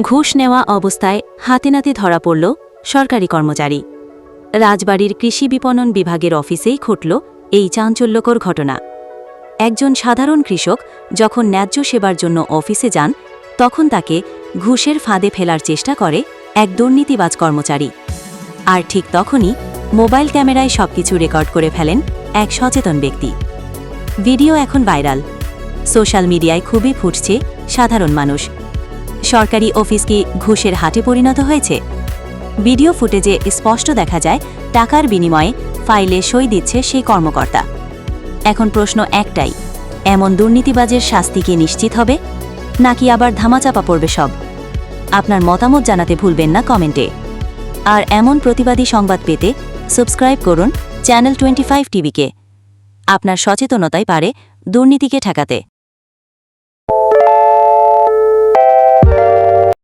ঘুষ নেওয়া অবস্থায় হাতে নাতে ধরা পড়ল সরকারি কর্মচারী। রাজবাড়ির কৃষি বিপণন বিভাগের অফিসেই ঘটল এই চাঞ্চল্যকর ঘটনা। একজন সাধারণ কৃষক যখন ন্যায্য সেবার জন্য অফিসে যান, তখন তাকে ঘুষের ফাঁদে ফেলার চেষ্টা করে এক দুর্নীতিবাজ কর্মচারী। আর ঠিক তখনই মোবাইল ক্যামেরায় সবকিছু রেকর্ড করে ফেলেন এক সচেতন ব্যক্তি। ভিডিও এখন ভাইরাল। সোশ্যাল মিডিয়ায় খুবই ফুটছে সাধারণ মানুষ। সরকারি অফিস কি ঘুষের হাটে পরিণত হয়েছে? ভিডিও ফুটেজে স্পষ্ট দেখা যায়, টাকার বিনিময়ে ফাইলে সই দিচ্ছে সেই কর্মকর্তা। এখন প্রশ্ন একটাই, এমন দুর্নীতিবাজের শাস্তি কি নিশ্চিত হবে? নাকি আবার ধামাচাপা পড়বে সব? আপনার মতামত জানাতে ভুলবেন না কমেন্টে। আর এমন প্রতিবাদী সংবাদ পেতে সাবস্ক্রাইব করুন চ্যানেল টোয়েন্টি ফাইভ টিভিকে। আপনার সচেতনতাই পারে দুর্নীতিকে ঠেকাতে।